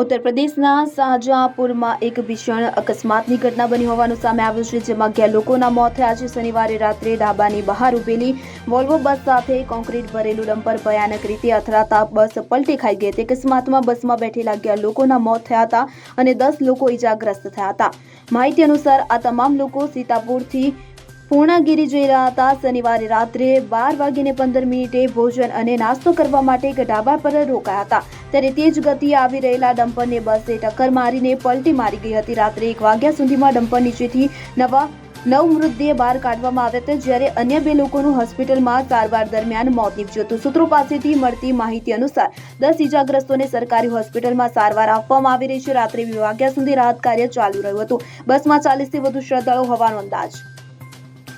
ઉત્તર પ્રદેશના શાહજહાંપુરમાં એક ભીષણ અકસ્માતની ઘટના બની હોવાનું સામે આવ્યું છે, જેમાં અગિયાર લોકોના મોત થયા છે. શનિવારે રાત્રે ઢાબાની બહાર ઉભેલી વોલ્વો બસ સાથે કોન્ક્રીટ ભરેલું ડમ્પર ભયાનક રીતે અથડાતા બસ પલટી ખાઈ ગઈ હતી. અકસ્માતમાં બસમાં બેઠેલા અગિયાર લોકોના મોત થયા હતા અને દસ લોકો ઇજાગ્રસ્ત થયા હતા. માહિતી અનુસાર આ તમામ લોકો સીતાપુરથી પૂર્ણાગીરી જઈ રહ્યા હતા. શનિવારે રાત્રે બાર વાગીને પંદર મિનિટે ભોજન અને નાસ્તો કરવા માટે એક ઢાબા પર રોકાયા હતા. ત્યારે તેજ ગતિએ આવી રહેલા ડમ્પરને બસે ટક્કર મારીને પલટી મારી ગઈ હતી. રાત્રે એક વાગ્યા સુધીમાં ડમ્પર નીચેથી નવા નવ મૃતદેહ બહાર કાઢવામાં આવ્યા હતા, જ્યારે અન્ય બે લોકોનું હોસ્પિટલમાં સારવાર દરમિયાન મોત નીપજ્યું હતું. સૂત્રો પાસેથી મળતી માહિતી અનુસાર, દસ ઇજાગ્રસ્તોને સરકારી હોસ્પિટલમાં સારવાર આપવામાં આવી રહી છે. રાત્રે બે વાગ્યા સુધી રાહત કાર્ય ચાલુ રહ્યું હતું. બસમાં ચાલીસથી વધુ શ્રદ્ધાળુ હોવાનો અંદાજ.